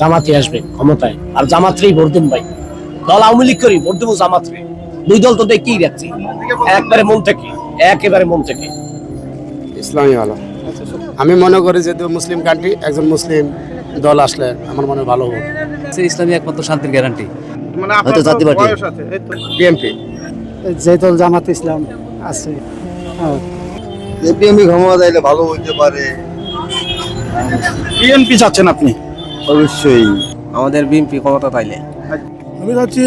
জামাতে আসবে ক্ষমতায়। আর জামাতরেই ভোট দেন ভাই। দল আওয়ামী লীগ করি ভোট দেবো জামাতরে। দুই দল তো দেখেই যাচ্ছি। একবারে মন থেকে একেবারে মন থেকে। ইসলামই ভালো। আমি মনে করি যেহেতু মুসলিম কান্ট্রি একজন মুসলিম দল আসলে আমার মনে ভালো হবে। ইসলামী একমাত্র শান্তির গ্যারান্টি মানে হয়তো আপনার পার্টি। বয়স আছে এই বিএনপি যে দল জামাত ইসলাম আছে। বিএনপি ক্ষমতা চাইলে ভালো হইতে পারে। বিএনপি চাচ্ছেন আপনি? অবশ্যই। আমাদের বিএনপি ক্ষমতা পাইলে আমি চাচ্ছি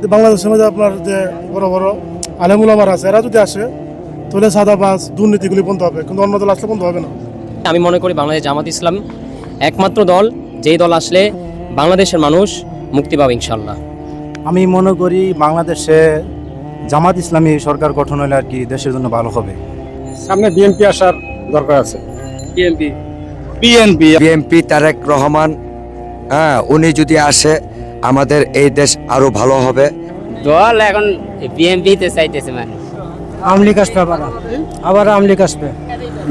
যে বাংলাদেশের মধ্যে আপনার যে বড় বড় আলেমুলামার আছে এরা যদি আসে তাহলে সাদাবাজ দুর্নীতিগুলি বন্ধ হবে কিন্তু অন্য দল আসলে বন্ধ হবে না। আমি মনে করি বাংলাদেশ জামাত ইসলাম একমাত্র দল যেই দল আসলে বাংলাদেশের মানুষ মুক্তি পাবে ইনশাল্লাহ আমি মনে করি বাংলাদেশে জামাত ইসলামী সরকার গঠন হলে আর কি দেশের জন্য ভালো হবে। সামনে বিএনপি আসার দরকার আছে। BNP. BNP. BMP Tarique Rahman হ্যাঁ উনি যদি আসে আমাদের এই দেশ আরও ভালো হবে। দল এখন বিএনপিতে চাইতেছে মানুষ আওয়ামী লীগ আবার। আবার লীগ আসবে।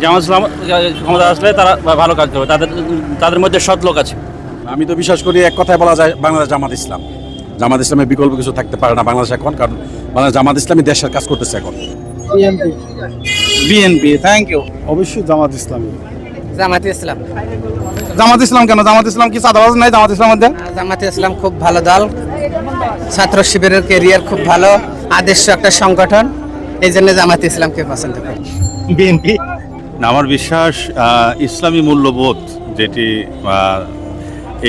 জামাত ইসলাম ক্ষমতা আসলে তারা ভালো কাজ করবে। তাদের তাদের মধ্যে সৎ লোক আছে। আমি তো বিশ্বাস করি এক কথায় বলা যায় বাংলাদেশ জামাত ইসলাম। জামাত ইসলামের বিকল্প কিছু থাকতে পারে না বাংলাদেশ এখন কারণ বাংলাদেশ জামাত ইসলামী দেশের কাজ করতেছে এখন। বিএনপি থ্যাংক ইউ অবশ্যই জামাত ইসলামী। জামাত ইসলাম। জামাত ইসলাম কেন? জামাত ইসলাম কি সাদাবাজ নাই জামাত ইসলাম মধ্যে? জামাত ইসলাম খুব ভালো দল। ছাত্র শিবিরের কেরিয়ার খুব ভালো আদর্শ একটা সংগঠন। এই জন্য জামাত ইসলামকে পছন্দ করি। বিএনপি? আমার বিশ্বাস ইসলামী মূল্যবোধ যেটি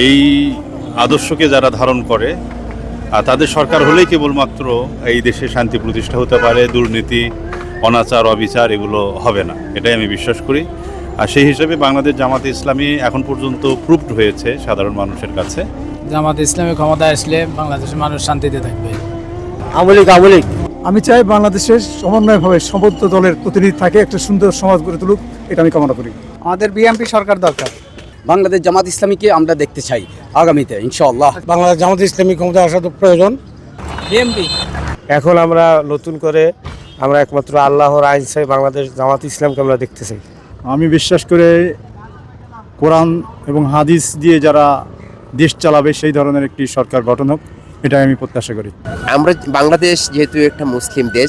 এই আদর্শকে যারা ধারণ করে তাদের সরকার হলেই কেবলমাত্র এই দেশে শান্তি প্রতিষ্ঠা হতে পারে দুর্নীতি অনাচার অবিচার এগুলো হবে না। এটাই আমি বিশ্বাস করি। আর সেই হিসেবে বাংলাদেশ জামাতে ইসলামী এখন পর্যন্ত প্রুভড হয়েছে সাধারণ মানুষের কাছে। জামাত ইসলামী ক্ষমতা আসলে বাংলাদেশের মানুষ শান্তিতে থাকবে। আওয়ামী লীগ আমি চাই বাংলাদেশের সমন্বয়ভাবে সমস্ত দলের প্রতিনিধি থাকে একটা সুন্দর সমাজ গড়ে তুলুক এটা আমি কামনা করি। আমাদের বিএনপি সরকার দরকার। বাংলাদেশ জামাত ইসলামীকে আমরা দেখতে চাই আগামীতে ইনশাআল্লাহ। বাংলাদেশ জামাত ইসলামী ক্ষমতা আসা তো প্রয়োজন। বিএনপি। এখন আমরা নতুন করে আমরা একমাত্র আল্লাহর আইন চাই বাংলাদেশ জামাত ইসলামকে আমরা দেখতে চাই। আমি বিশ্বাস করে কোরআন এবং হাদিস দিয়ে যারা দেশ চালাবে সেই ধরনের একটি সরকার গঠন হোক এটাই আমি প্রত্যাশা করি। আমরা বাংলাদেশ যেহেতু একটা মুসলিম দেশ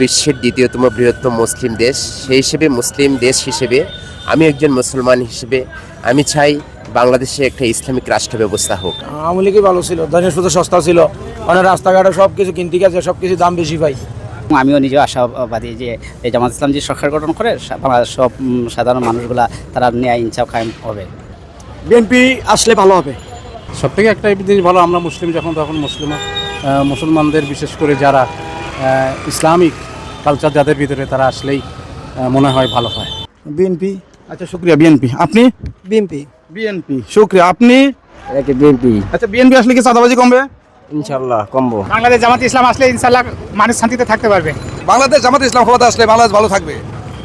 বিশ্বের দ্বিতীয়তম বৃহত্তম মুসলিম দেশ সেই হিসেবে মুসলিম দেশ হিসেবে আমি একজন মুসলমান হিসেবে আমি চাই বাংলাদেশে একটা ইসলামিক রাষ্ট্র ব্যবস্থা হোক। আওয়ামী লীগই ভালো ছিল জিনিসপত্র সস্তা ছিল মানে রাস্তাঘাটে সব কিছু কিনতে গেছে সব কিছু দাম বেশি পাই। আমিও নিজে আশাবাদী যে এই জামাত ইসলাম যে সরকার গঠন করে বাংলাদেশ সব সাধারণ মানুষগুলা তারা ন্যায় ইনসাফ কায়েম হবে। বিএনপি আসলে ভালো হবে? সব থেকে একটা জিনিস ভালো আমরা মুসলিম যখন তখন মুসলিম মুসলমানদের বিশেষ করে যারা ইসলামিক কালচার যাদের ভিতরে তারা আসলেই মনে হয় ভালো হয়। বিএনপি? আচ্ছা শুক্রিয়া বিএনপি। আপনি? বিএনপি। বিএনপি। শুক্রিয়া আপনি? বিএনপি? আচ্ছা বিএনপি আসলে কি সাদাবাজি কমবে? ইনশাল্লাহ কমবো। বাংলাদেশ জামাত ইসলাম আসলে ইনশাল্লাহ মানুষ শান্তিতে থাকতে পারবে। বাংলাদেশ জামাত ইসলাম ক্ষমতা আসলে বাংলাদেশ ভালো থাকবে।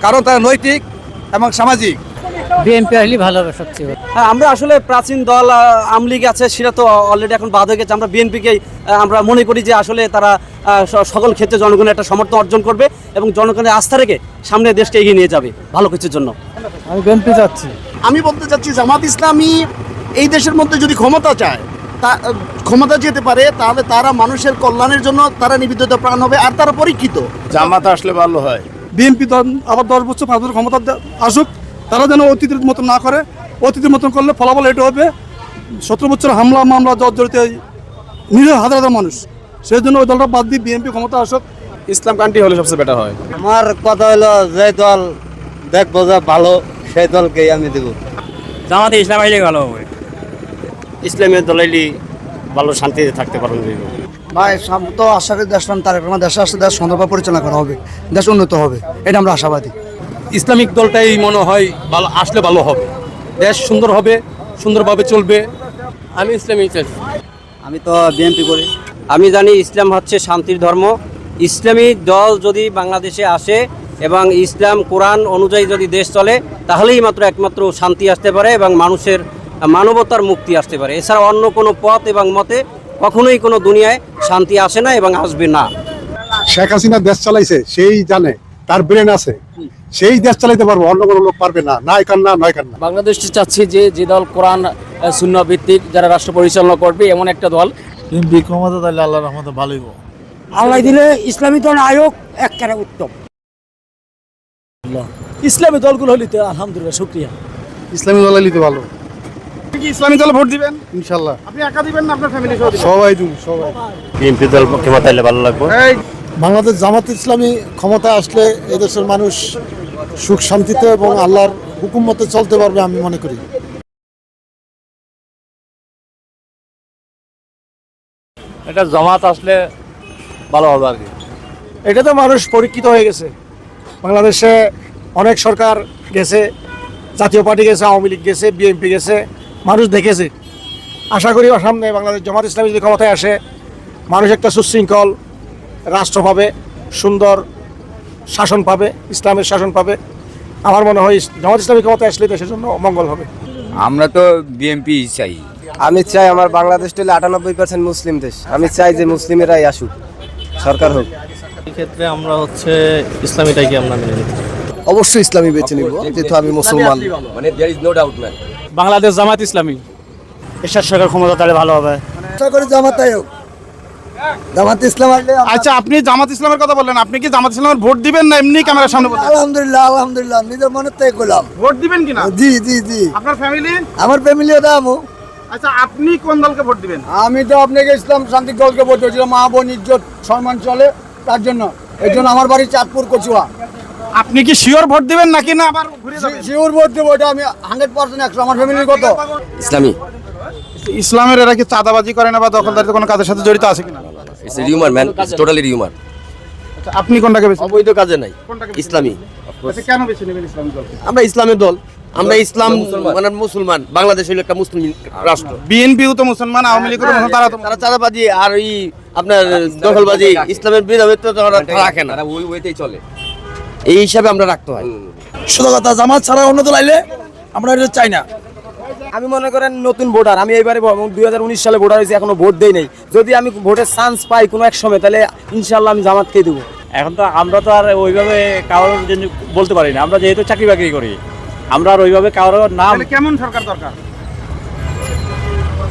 কারণ তারা নৈতিক এবং সামাজিক। বিএনপি আসলে ভালো হবে সবচেয়ে হ্যাঁ আমরা আসলে প্রাচীন দল আমলিগ আছে সেটা তো অলরেডি এখন বাদ হয়ে গেছে। আমরা বিএনপিকে আমরা মনে করি যে আসলে তারা সকল ক্ষেত্রে জনগণের একটা সমর্থন অর্জন করবে এবং জনগণের আস্থা রেখে সামনে দেশকে এগিয়ে নিয়ে যাবে ভালো কিছুর জন্য। আমি বিএনপি যাচ্ছি আমি বলতে চাচ্ছি জামাত ইসলামী এই দেশের মধ্যে যদি ক্ষমতা চায় তা ক্ষমতা যেতে পারে তাহলে তারা মানুষের কল্যাণের জন্য তারা নিবেদিত প্রাণ হবে আর তারা পরীক্ষিত। জামাত আসলে ভালো হয়। বিএনপি আবার দশ বছর পাঁচ বছর ক্ষমতা আসুক তারা যেন অতীতের মতো না করে অতীতের মতন করলে ফলাফল এটা হবে। সতেরো বছর হামলা মামলা জর্জরিত এই নিরীহ হাজার হাজার মানুষ সেই জন্য ওই দলটা বাদ দিয়ে বিএনপি ক্ষমতা আসুক। ইসলাম কান্ট্রি হলে সবচেয়ে বেটার হয়। আমার কথা হলো যে দল দেখব যে ভালো সেই দলকেই আমি দেবো। জামাত ইসলাম আসলে ভালো হবে। ইসলামের দলাইলি ভালো শান্তিতে থাকতে পারবেন ভাই সব তো আশা করি দেশ তারেক রহমান দেশে আসলে দেশ সুন্দরভাবে পরিচালনা করা হবে দেশ উন্নত হবে এটা আমরা আশাবাদী। ইসলামিক দলটাই মনে হয় ভালো আসলে ভালো হবে। দেশ সুন্দর হবে সুন্দরভাবে চলবে। আমি ইসলামী আমি তো বিএনপি করি। আমি জানি ইসলাম হচ্ছে শান্তির ধর্ম। ইসলামী দল যদি বাংলাদেশে আসে এবং ইসলাম কোরআন অনুযায়ী যদি দেশ চলে তাহলেই মাত্র একমাত্র শান্তি আসতে পারে এবং মানুষের মানবতার মুক্তি আসতে পারে। এছাড়া অন্য কোনো পথ এবং মতে কখনোই কোনো দুনিয়ায় শান্তি আসে না এবং আসবে না। শেখ হাসিনা দেশ চালাইছে সেই জানে তার ব্রেন আছে। সেই দেশ চালাইতে পারব অন্য কোনো লোক পারবে না। নাই কান্না নয় কান্না। বাংলাদেশটি চাচ্ছি যে যে দল কোরআন শূন্য ভিত্তিক যারা রাষ্ট্র পরিচালনা করবে এমন একটা দল। বিএনপি ক্ষমতা তাহলে আল্লাহ রহমতে ভালোই আল্লাহ দিলে ইসলামী দল আয়োগ একেবারে উত্তম। ইসলামী দলগুলো হলিতে আলহামদুলিল্লাহ শুক্রিয়া। ইসলামী দল নিতে ভালো। কি ইসলামী দলে ভোট দিবেন? ইনশাল্লাহ। আপনি একা দিবেন না আপনার ফ্যামিলি সহ সবাই দিন সবাই। বিএনপি দল ক্ষমতা এলে ভালো লাগবে। বাংলাদেশ জামাত ইসলামী ক্ষমতা আসলে এদেশের মানুষ সুখ শান্তিতে এবং আল্লাহর হুকুম মতে চলতে পারবে আমি মনে করি। এটা জামাত আসলে ভালো হবে আর কি। এটা তো মানুষ পরীক্ষিত হয়ে গেছে। বাংলাদেশে অনেক সরকার গেছে জাতীয় পার্টি গেছে আওয়ামী লীগ গেছে বিএনপি গেছে। মানুষ দেখেছে। আশা করি সামনে বাংলাদেশ জামাত ইসলামী যদি ক্ষমতায় আসে মানুষ একটা সুশৃঙ্খল রাষ্ট্র পাবে সুন্দর শাসন পাবে ইসলামের শাসন পাবে। আমার মনে হয় জামাত ইসলামী ক্ষমতায় আসলে দেশের জন্য মঙ্গল হবে। আমরা তো বিএনপি চাই। আমি চাই আমার বাংলাদেশ হলে আটানব্বই পার্সেন্ট মুসলিম দেশ। আমি চাই যে মুসলিমেরাই আসুক সরকার হোক। ক্ষেত্রে আমরা হচ্ছে ইসলামীটাকে আমরা মেনে নিতে অবশ্যই ইসলামী বেছে নিব যেহেতু আমি মুসলমান। মানে there is no doubt man Bangladesh Jamaat Islami. Ershad সরকার ক্ষমতা তাহলে ভালো হবে। আশা করি জামাত ইসলাম আচ্ছা আপনি জামাত ইসলামের কথা বললেন। আপনি কি জামাত ইসলামের ভোট দিবেন না এমনি ক্যামেরার সামনে আলহামদুলিল্লাহ আলহামদুলিল্লাহ। নিজের মনে করলাম ভোট দিবেন কিনা? জি জি জি। আপনার ফ্যামিলি আমার ফ্যামিলিও দামও আচ্ছা আপনি কোন দলকে ভোট দিবেন? আমি তো আপনাকে ইসলাম শান্তি দলকে বলতে হচ্ছিলাম মা বোন ইজ্জত সম্মান চলে। তার জন্য। এর জন্য আমার বাড়ি চাঁদপুর কচুয়া। আপনি কি শিওর ভোট দিবেন নাকি না আবার ঘুরে যাবেন? শিওর ভোট দেবো এটা আমি হান্ড্রেড পার্সেন্ট একশো আমার ফ্যামিলির কত? ইসলামী। ইসলামের এরা কি চাঁদাবাজি করে না বা দখলদারিতে কোনো কাজের সাথে জড়িত আছে কিনা? It's rumour man totally rumour আচ্ছা, আপনি কোনটাকে বেছে অবৈধ কাজে নাই। কোনটাকে ইসলামী। আচ্ছা, কেন বেছে নেবেন ইসলামী দলকে আমরা ইসলামের দল। আমরা ইসলাম মানে মুসলমান। বাংলাদেশ হলো একটা মুসলিম রাষ্ট্র। বিএনপিও তো মুসলমান আওয়ামী লীগের মুসলমান তারা তো তারা চাঁদাবাজি আর এই আপনার দখলবাজি ইসলামের বিরোধে তো তারা রাখে না। ওই ওইতেই চলে। এই হিসাবে আমরা রাখতে হয়। শুধু কথা জামাত ছাড়া অন্য দল আইলে আমরা এটা চাই না। আমি মনে করেন নতুন ভোটার আমি এবারে দুই হাজার উনিশ সালে ভোটার হয়েছি এখনও ভোট দেই নাই। যদি আমি ভোটের চান্স পাই কোনো এক সময় তাহলে ইনশাল্লাহ আমি জামাতকে দেবো। এখন তো আমরা তো আর ওইভাবে কারোর জন্য বলতে পারি না। আমরা যেহেতু চাকরি বাকরি করি আমরা আর ওইভাবে কারোর নাম কেমন সরকার দরকার?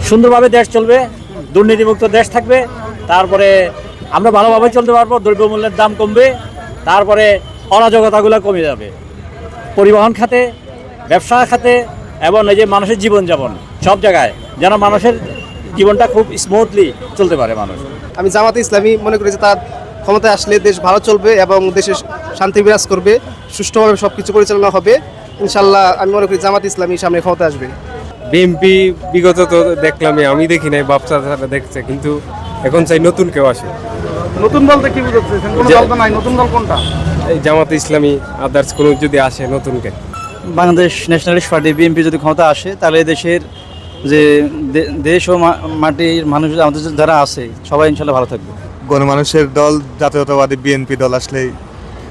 সুন্দরভাবে দেশ চলবে দুর্নীতিমুক্ত দেশ থাকবে তারপরে আমরা ভালোভাবে চলতে পারব দ্রব্যমূল্যের দাম কমবে তারপরে অরাজকতাগুলো কমে যাবে। পরিবহন খাতে ব্যবসা খাতে এবং এই যে মানুষের জীবনযাপন সব জায়গায় যেন মানুষের জীবনটা খুব স্মুথলি চলতে পারে মানুষ। আমি জামাতে ইসলামী মনে করি যে তার ক্ষমতায় আসলে দেশ ভালো চলবে এবং দেশে শান্তি বিরাজ করবে সুষ্ঠুভাবে সব কিছু পরিচালনা হবে। ইনশাল্লাহ আমি মনে করি জামাত ইসলামী সামনে ক্ষমতা আসবে। বিএনপি বিগত তো দেখলামই আমি দেখি নাই বাপসা তারা দেখছে কিন্তু এখন চাই নতুন কেউ আসে নতুন বলতে কি বুঝাচ্ছেন দল তো নাই নতুন দল কোনটা? এই জামাতে ইসলামী আদার্স কোনো যদি আসে নতুনকে? বাংলাদেশ ন্যাশনালিস্ট পার্টি বিএনপি যদি ক্ষমতা আসে তাহলে দেশের যে দেশ ও মা- মাটির মানুষ আমাদের যারা আছে সবাই ইনশাল্লাহ ভালো থাকবে। গণমানুষের দল জাতীয়তাবাদী বিএনপি দল আসলেই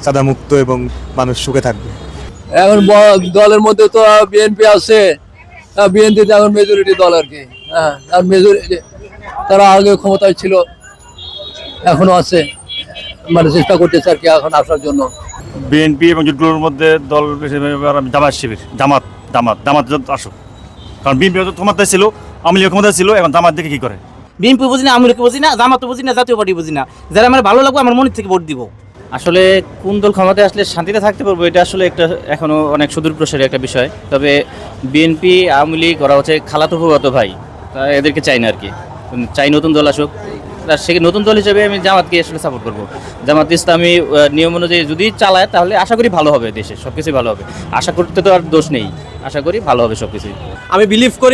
সাদা মুক্ত এবং মানুষ সুখে থাকবে। এখন দলের মধ্যে তো বিএনপি আছে বিএনপি এখন মেজরিটি দল আর কি হ্যাঁ আর মেজরিটি তারা আগে ক্ষমতায় ছিল এখনও আছে। মানে চেষ্টা করতেছে আর কি এখন আসার জন্য। বিএনপি এবং জোটগুলোর মধ্যে দল জামাত শিবির জামাত জামাত জামাত যত আসুক। কারণ বিএনপি তো ক্ষমতায় ছিল আওয়ামী লীগ ক্ষমতায় ছিল এখন জামাত দেখে কি করে? বিএনপি বুঝি না আমি বুঝি না জামাত বুঝি না জাতীয় পার্টি বুঝি না। যারা আমার ভালো লাগবে আমার মনের থেকে ভোট দিব। আসলে কোন দল ক্ষমতায় আসলে শান্তিতে থাকতে পারব এটা আসলে একটা এখনও অনেক সুদূর প্রসারী একটা বিষয়। তবে বিএনপি আওয়ামী লীগ ওরা হচ্ছে খালাতো ভাই তা এদেরকে চাই না আর কি। চাই নতুন দল আসুক সে নতুন দল হিসেবে আমি জামাতকে আসলে সাপোর্ট করব। জামাত ইসলামী নিয়ম অনুযায়ী যদি চালায়, তাহলে আশা করি ভালো হবে দেশে সব কিছুই ভালো হবে। আশা করতে তো আর দোষ নেই। আশা করি ভালো হবে সব কিছুই আমি বিলিভ করি